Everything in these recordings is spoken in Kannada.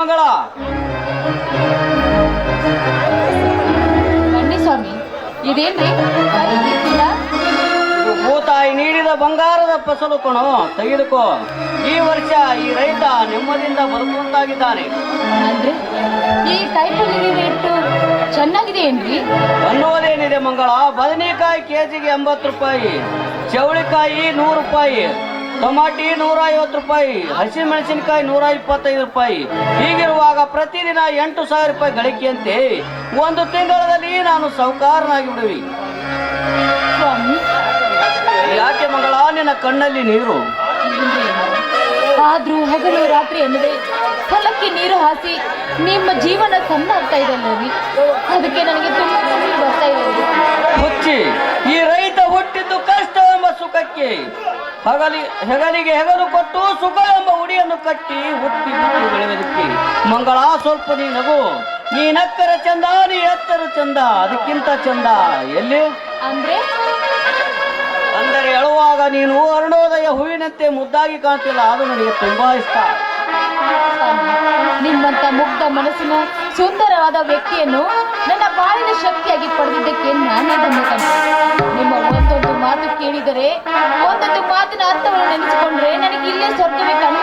ಮಗಳ. ಬನ್ನಿ ಸ್ವಾಮಿ ಇದೇನ್ರಿ? ಇದು ಭೂತಾಯಿ ನೀಡಿದ ಬಂಗಾರದ ಫಸಲು ಕಣೋ ತೆಗೆದುಕೋ. ಈ ವರ್ಷ ಈ ರೈತ ನೆಮ್ಮದಿಂದ ಬದುಕುವಂತಾಗಿದ್ದಾನೆ. ಅಂದ್ರೆ ಈ ಕೈಪಲ್ಲಿ ರೇಟು ಚೆನ್ನಾಗಿದೆ ಏನ್ರಿ? ಅನ್ನೋದೇನಿದೆ ಮಂಗಳ? ಬದನೆಕಾಯಿ ಕೆಜಿಗೆ ಎಂಬತ್ತು ರೂಪಾಯಿ ಚವಳಿಕಾಯಿ ನೂರು ರೂಪಾಯಿ. ಟೊಮಾಟಿ ನೂರ ಐವತ್ತು ರೂಪಾಯಿ ಹಸಿಮೆಣಸಿನಕಾಯಿ ನೂರ ಇಪ್ಪತ್ತೈದು ರೂಪಾಯಿ. ಹೀಗಿರುವಾಗ ಪ್ರತಿದಿನ ಎಂಟು ಸಾವಿರ ರೂಪಾಯಿ ಗಳಿಕೆಯಂತೆ ಒಂದು ತಿಂಗಳಲ್ಲಿ ನಾನು ಸೌಕಾರನಾಗಿ ಬಿಡುವಿ ಯಾಕೆ ಮಗಳ ನಿನ್ನ ಕಣ್ಣಲ್ಲಿ ನೀರು. ಆದ್ರೂ ಹಗಲು ರಾತ್ರಿ ಎಂದರೆ ಹೊಲಕ್ಕೆ ನೀರು ಹಾಸಿ ನಿಮ್ಮ ಜೀವನ ಸಣ್ಣ ಆಗ್ತಾ ಇದೆ ನೋಡಿ ಅದಕ್ಕೆ ನನಗೆ ತುಂಬಾ ಬರ್ತಾ ಇದೆ. ಹುಚ್ಚಿ ಈ ರೈತ ಹುಟ್ಟಿದ್ದು ಕಷ್ಟ ಎಂಬ ಸುಖಕ್ಕೆ ಹಗಲಿ ಹೆಗಲಿಗೆ ಹೆಗಲು ಕೊಟ್ಟು ಸುಖ ಎಂಬ ಉಡಿಯನ್ನು ಕಟ್ಟಿ ಹುಟ್ಟಿ ಬೆಳೆದಕ್ಕೆ ಮಂಗಳ ಸ್ವಲ್ಪ ನೀ ನಗು. ನೀ ನಕ್ಕರ ಚಂದ ನೀ ಎತ್ತರ ಚಂದ ಅದಕ್ಕಿಂತ ಚಂದ. ಎಲ್ಲಿ? ಅಂದ್ರೆ? ಅಂದರೆ ಹೇಳುವಾಗ ನೀನು ಅರುಣೋದಯ ಹೂವಿನಂತೆ ಮುದ್ದಾಗಿ ಕಾಣ್ತಿಲ್ಲ ಅದು ನನಗೆ ತುಂಬಾ ಇಷ್ಟ. ನಿಮ್ಮಂತ ಮುಗ್ಧ ಮನಸ್ಸಿನ ಸುಂದರವಾದ ವ್ಯಕ್ತಿಯನ್ನು ನನ್ನ ಬಾಳಿನ ಶಕ್ತಿಯಾಗಿ ಪಡೆದಿದ್ದಕ್ಕೆ ನಾನು ಧನ್ಯವಾದ ನಿಮ್ಮ ಒಂದೊಂದು ಮಾತು ಕೇಳಿದರೆ ಒಂದೊಂದು ಮಾತಿನ ಅರ್ಥವನ್ನು ನೆನೆಸಿಕೊಂಡ್ರೆ ನನಗೆ ಇಲ್ಲೇ ಸ್ವರ್ಗವೇ ಕಣ್ಣು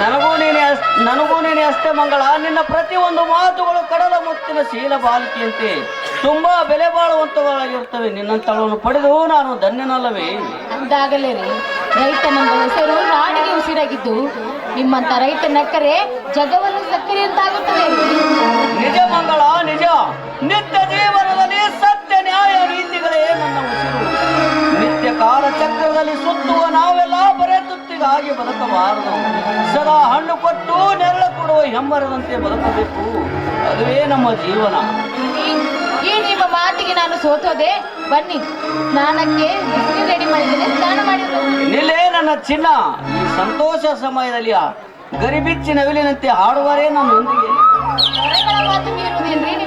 ನನಗೂ ನೀನೆ ನನಗೂ ನೀನೆ ಅಷ್ಟೇ ಮಂಗಳ. ನಿನ್ನ ಪ್ರತಿಯೊಂದು ಮಾತುಗಳು ಕಡಲ ಮುತ್ತಿನ ಶೀಲ ಬಾಲಿಕೆಯಂತೆ ತುಂಬಾ ಬೆಲೆ ಬಾಳುವಂತವಾಗಿರ್ತವೆ ನಿನ್ನಂತಳವನ್ನು ಪಡೆದು ನಾನು ಧನ್ಯನಲ್ಲವೇ? ಅಂದಾಗಲೇ ರೀ ರೈತನೆಂಬ ಹೆಸರು ನಾಡಿಗೆ ಉಸಿರಾಗಿದ್ದು ನಿಮ್ಮಂತ ರೈತ ನಕ್ಕರೆ ಜಗವನ್ನು ಸಕ್ಕರೆ ಅಂತಾಗುತ್ತದೆ. ನಿಜ ಮಂಗಳ, ನಿಜ. ನಿತ್ಯ ಜೀವನದಲ್ಲಿ ಸತ್ಯ ನ್ಯಾಯ ರೀತಿಗಳೇ ನನ್ನ ಉಸಿರು. ನಿತ್ಯ ಕಾಲ ಚಕ್ರದಲ್ಲಿ ಸುತ್ತುವ ನಾವೆಲ್ಲ ಬರೇ ತುತ್ತಿಗಾಗಿ ಬದುಕಬಾರದು. ಸದಾ ಹಣ್ಣು ಕೊಟ್ಟು ನೆರಳು ಕೊಡುವ ಹೆಮ್ಮರದಂತೆ ಬದುಕಬೇಕು. ಅದುವೇ ನಮ್ಮ ಜೀವನ. ಈ- ನಿಮ್ಮ ಮಾತಿಗೆ ನಾನು ಸೋತೋದೆ. ಬನ್ನಿ ಸ್ನಾನಕ್ಕೆ ರೆಡಿ ಮಾಡಿದ್ದೇನೆ. ಸ್ನಾನ ಮಾಡಿದ್ರು. ನಿಲ್ಲೇ ನನ್ನ ಚಿನ್ನ. ಈ ಸಂತೋಷ ಸಮಯದಲ್ಲಿ ಗರಿಬಿಚ್ಚಿ ನವಿಲಿನಂತೆ ಹಾಡುವರೇ ನನ್ನೊಂದಿಗೆ. ಹೊರಗಳ ಮಾತು ಮೀರುವುದೇನ್ರಿ?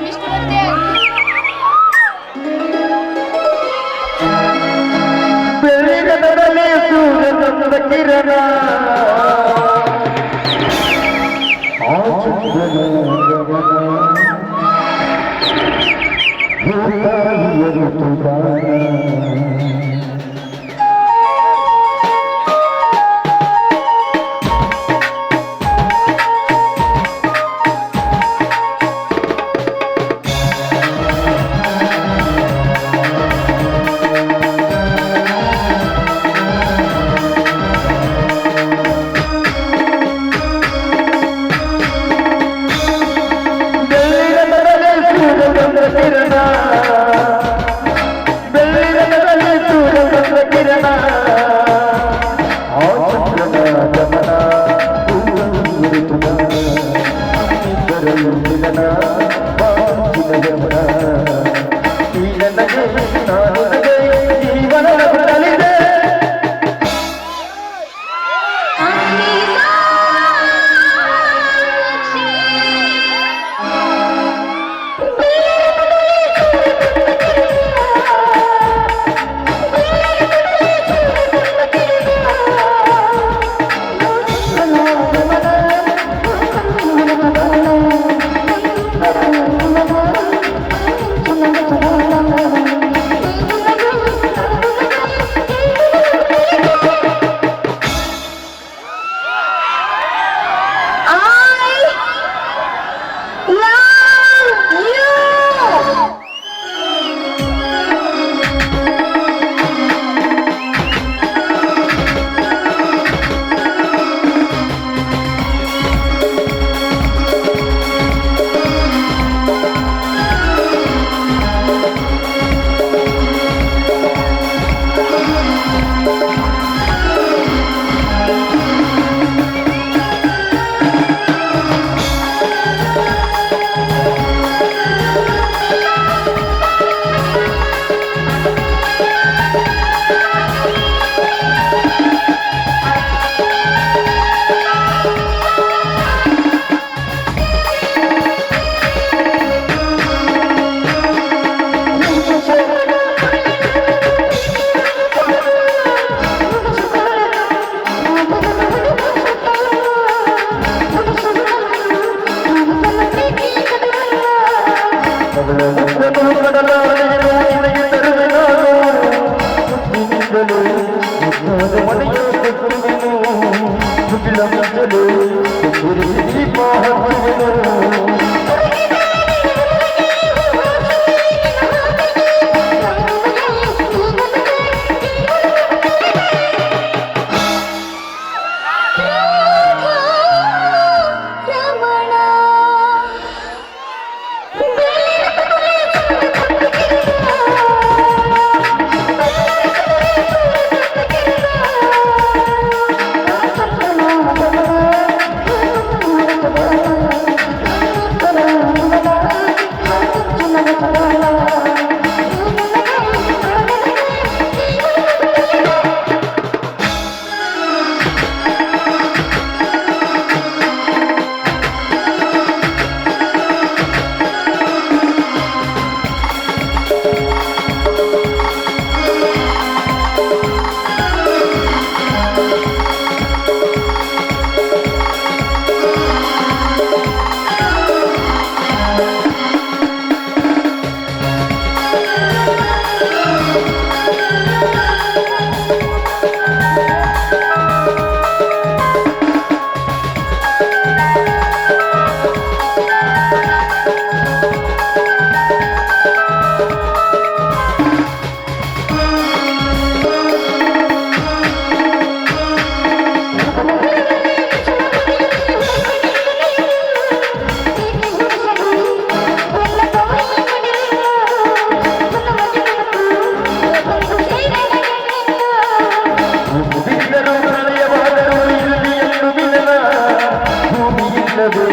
ఉన్నది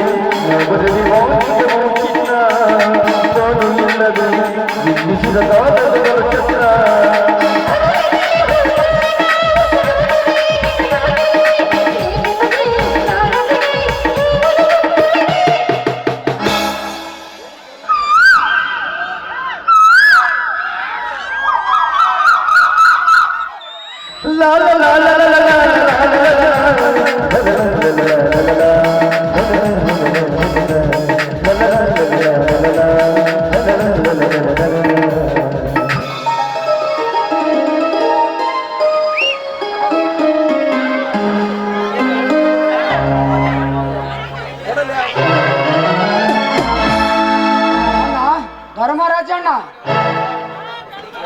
నగరది మౌలికమౌచిన తోడు ఉన్నది విద్యుషిత కాదలు దొరచిన La la la la la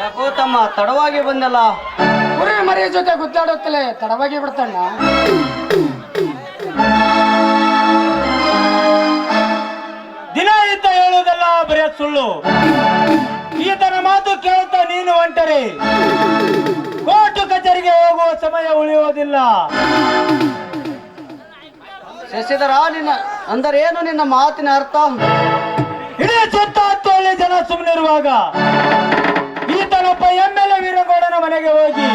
ಯಾಕೋ ತಮ್ಮ ತಡವಾಗಿ ಬಂದಲ್ಲ. ಕುರಿ ಮರಿಯ ಜೊತೆ ಗುದ್ದಾಡುತ್ತಲೇ ತಡವಾಗಿ ಬಿಡ್ತಣ್ಣ. ದಿನ ಇದ್ದ ಹೇಳುವುದಲ್ಲ ಬರೆಯ ಸುಳ್ಳು. ಈತನ ಮಾತು ಕೇಳುತ್ತಾ ನೀನು ಒಂಟರಿ. ಕೋರ್ಟು ಕಚೇರಿಗೆ ಹೋಗುವ ಸಮಯ ಉಳಿಯುವುದಿಲ್ಲ. ಶಶಿಧರ ನಿನ್ನ ಅಂದರೆ ಏನು ನಿನ್ನ ಮಾತಿನ ಅರ್ಥ? ಜನ ಜನ ಸುಮ್ಮನಿರುವಾಗ ಈತನೊಬ್ಬ ಎಂ ಎಲ್ ಎ ವೀರಗೌಡನ ಮನೆಗೆ ಹೋಗಿ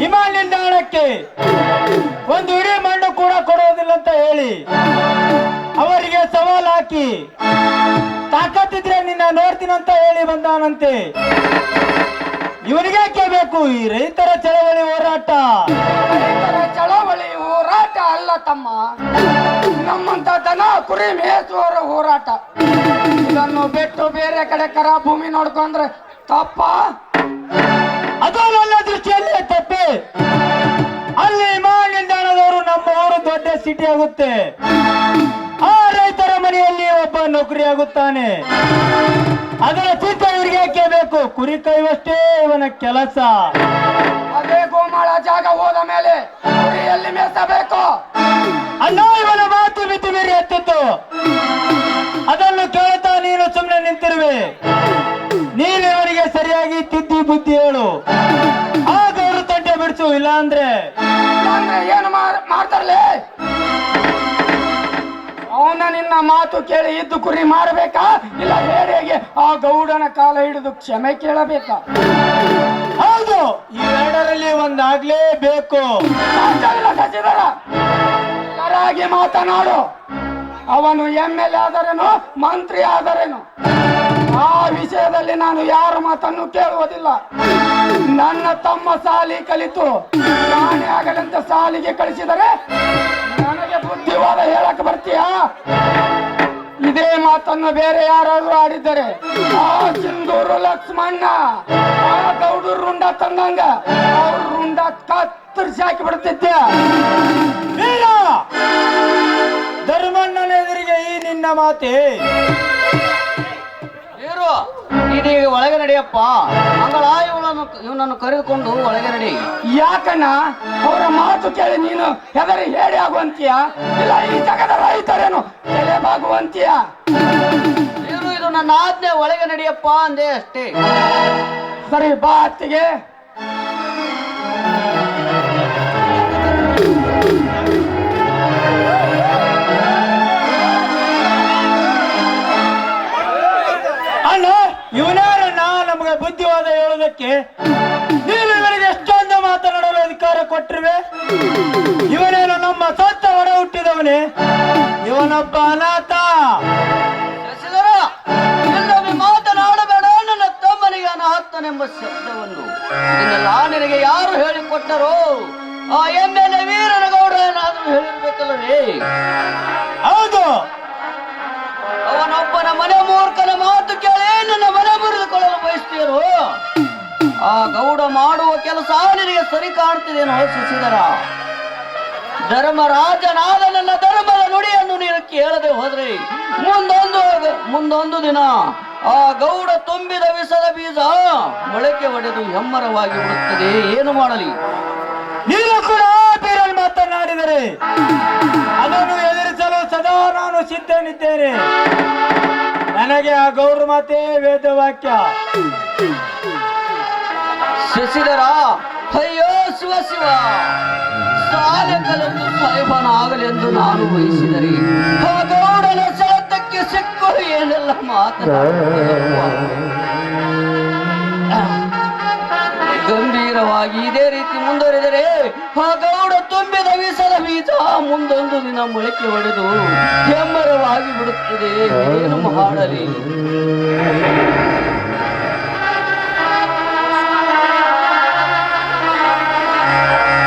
ವಿಮಾನ ನಿಲ್ದಾಣಕ್ಕೆ ಒಂದು ಇಡೀ ಮಣ್ಣು ಕೂಡ ಕೊಡುವುದಿಲ್ಲ ಅಂತ ಹೇಳಿ ಅವರಿಗೆ ಸವಾಲ್ ಹಾಕಿ, ತಾಕತ್ತಿದ್ರೆ ನಿನ್ನ ನೋಡ್ತೀನಂತ ಹೇಳಿ ಬಂದಾನಂತೆ. ಇವನಿಗೆ ಬೇಕು? ಈ ರೈತರ ಚಳವಳಿ ಹೋರಾಟ. ರೈತರ ಚಳವಳಿ ಅಲ್ಲ ತಮ್ಮ. ನಮ್ಮಂತ ದನ, ಕುರಿ, ಮೇಯಿಸುವವರ ಹೋರಾಟ. ಇದನ್ನು ಬಿಟ್ಟು ಬೇರೆ ಕಡೆ ಕರ ಭೂಮಿ ನೋಡ್ಕೊಂಡ್ರೆ ತಪ್ಪ? ಅದು ನನ್ನ ದೃಷ್ಟಿಯಲ್ಲಿ ತಪ್ಪೆ. ಅಲ್ಲಿ ವಿಮಾನ ನಿಲ್ದಾಣದವರು ನಮ್ಮ ಊರು ದೊಡ್ಡ ಸಿಟಿ ಆಗುತ್ತೆ. ಆ ರೈತರ ಮನೆಯಲ್ಲಿ ಒಬ್ಬ ನೌಕರಿ ಆಗುತ್ತಾನೆ. ಅದರ ಚಿತ್ತ ಇವರಿಗೆ ಬೇಕು? ಕುರಿ ಕೈವಷ್ಟೇ ಇವನ ಕೆಲಸ. ಜಾಗ ಹೋದ ಮೇಲೆ ಎಲ್ಲಿ ಮೇಸಬೇಕು ಅಲ್ಲ ಇವನ ಮಾತು ಮಿತಿ ಮೀರಿ ಎತ್ತಿತ್ತು. ಅದನ್ನು ಕೇಳ್ತಾ ನೀನು ಸುಮ್ಮನೆ ನಿಂತಿರುವೆ. ನೀನು ಇವರಿಗೆ ಸರಿಯಾಗಿ ತಿದ್ದಿ ಬುದ್ಧಿ ಹೇಳು. ಆ ಅವರು ತಂಟೆ ಬಿಡಿಸು ಇಲ್ಲ ಅಂದ್ರೆ ಏನು ಮಾಡ್- ಮಾಡ್ತಾರಲೇ ಅವನ ನಿನ್ನ ಮಾತು ಕೇಳಿ ಇದ್ದು ಕುರಿ ಮಾಡಬೇಕಾ ಇಲ್ಲ ಹೇಗೆ ಆ ಗೌಡನ ಕಾಲ ಹಿಡಿದು ಕ್ಷಮೆ ಕೇಳಬೇಕಾ? ಹೌದು ಇವೆರಡರಲ್ಲಿ ಒಂದಾಗ್ಲೇಬೇಕು. ಮಾತಾಡಲ್ಲ ಸಚಿವರ ಸರಾಗಿ ಮಾತನಾಡು. ಅವನು ಎಂ ಎಲ್ ಎ ಆದರೇನು ಮಂತ್ರಿ ಆದರೇನು? ಆ ವಿಷಯದಲ್ಲಿ ನಾನು ಯಾರ ಮಾತನ್ನು ಕೇಳುವುದಿಲ್ಲ. ನನ್ನ ತಮ್ಮ ಸಾಲಿ ಕಲಿತು ಪ್ರಾಣಿ ಆಗದಂತ ಸಾಲಿಗೆ ಕಳಿಸಿದರೆ ಬುದ್ಧಿವಾದ ಹೇಳಕ್ ಬರ್ತೀಯಾ? ಇದೇ ಮಾತನ್ನು ಬೇರೆ ಯಾರಾದ್ರೂ ಆಡಿದ್ದಾರೆ ಆ ಸಿಂಧೂರು ಲಕ್ಷ್ಮಣ್ಣ, ಆ ಗೌಡರು ರುಂಡ ತಂದಂಗ ಅವ್ರ ರುಂಡ ಕತ್ತ ಕತ್ತರಿಸಿ ಹಾಕಿ ಬಿಡ್ತಿದ್ದೆ. ಧರ್ಮಣ್ಣನ ಎದುರಿಗೆ ಈ ನಿನ್ನ ಮಾತೆ. ವೀರು ಇದೀಗ ಒಳಗೆ ನಡೆಯಪ್ಪ. ಮಂಗಳ ಇವಳನ್ನು ಇವನನ್ನು ಕರೆದುಕೊಂಡು ಒಳಗೆ ನಡಿ. ಯಾಕಣ್ಣ? ಅವರ ಮಾತು ಕೇಳಿ ನೀನು ಹೆದರಿ ಹೇಳಿ ಆಗುವಂತೀಯ? ಇಲ್ಲ ಈ ಜಗದ ರೈತರೇನು ತಲೆ ಬಾಗುವಂತೀಯ? ನೀನು ಇದು? ನನ್ನ ಆಜ್ಞೆ ಒಳಗೆ ನಡೆಯಪ್ಪ ಅಂದೆ ಅಷ್ಟೇ. ಸರಿ ಬಾ ಅತ್ತಿಗೆ. ಬುದ್ಧಿವಾದ ಹೇಳೋದಕ್ಕೆ ನೀನು ಇವನಿಗೆ ಎಷ್ಟೊಂದು ಮಾತನಾಡಲು ಅಧಿಕಾರ ಕೊಟ್ಟಿರುವೆ? ಇವನೇನು ನಮ್ಮ ಸ್ವಂತ ಹೊರ ಹುಟ್ಟಿದವನೇ? ಇವನೊಬ್ಬ ಅನಾಥ. ಮಾತನಾಡಬೇಡ ನನ್ನ ತಮ್ಮನಿಗೆ ಅನಾಥನೆಂಬ ಶಬ್ದವನ್ನು. ನಿನಗೆ ಯಾರು ಹೇಳಿಕೊಟ್ಟರೋ ಆ ಎಂ ಎಲ್ ಎ ವೀರನಗೌಡ ಏನಾದರೂ ಹೇಳಿರ್ಬೇಕಲ್ಲವೇ? ಹೌದು. ಮಾಡುವ ಕೆಲಸ ನಿನಗೆ ಸರಿ ಕಾಣ್ತಿದ್ದೇನೋ ಸುಸಿದರ ಧರ್ಮರಾಜನಾದ ನನ್ನ ಧರ್ಮದ ನುಡಿಯನ್ನು ನೀನು ಕೇಳದೆ ಹೋದ್ರಿ ಮುಂದೊಂದು ಮುಂದೊಂದು ದಿನ ಆ ಗೌಡ ತುಂಬಿದ ವಿಷದ ಬೀಜ ಮೊಳಕೆ ಒಡೆದು ಹೆಮ್ಮರವಾಗಿ ಬಿಡುತ್ತದೆ ಏನು ಮಾಡಲಿ? ನೀನು ಕೂಡ ಮಾತನಾಡಿದರೆ ಅದನ್ನು ಎದುರಿಸಲು ಸದಾ ನಾನು ಸಿದ್ಧನಿದ್ದೇನೆ. ನನಗೆ ಆ ಗೌರ ಮಾತೇ ವೇದವಾಕ್ಯ. ಶಶಿಧರ ಅಯ್ಯೋ ಶಿವ ಶಿವ ಸಾಲೆ ಕಲೆದು ಸಾಹೇಬನಾಗಲೆಂದು ನಾನು ಬಯಸಿದರೆ ಗೌಡನ ಸೆಳೆತಕ್ಕೆ ಸಿಕ್ಕು ಏನೆಲ್ಲ ಮಾತ್ರ ಗಂಭೀರವಾಗಿ ಇದೇ ರೀತಿ ಮುಂದುವರಿದರೆ ಆ ಗೌಡ ತುಂಬಿದ ವಿಷದ ಬೀಜ ಮುಂದೊಂದು ದಿನ ಮೊಳಕೆ ಹೊಡೆದು ಹೆಮ್ಮರವಾಗಿ ಬಿಡುತ್ತದೆ. ಏನು ಮಾಡಲಿ?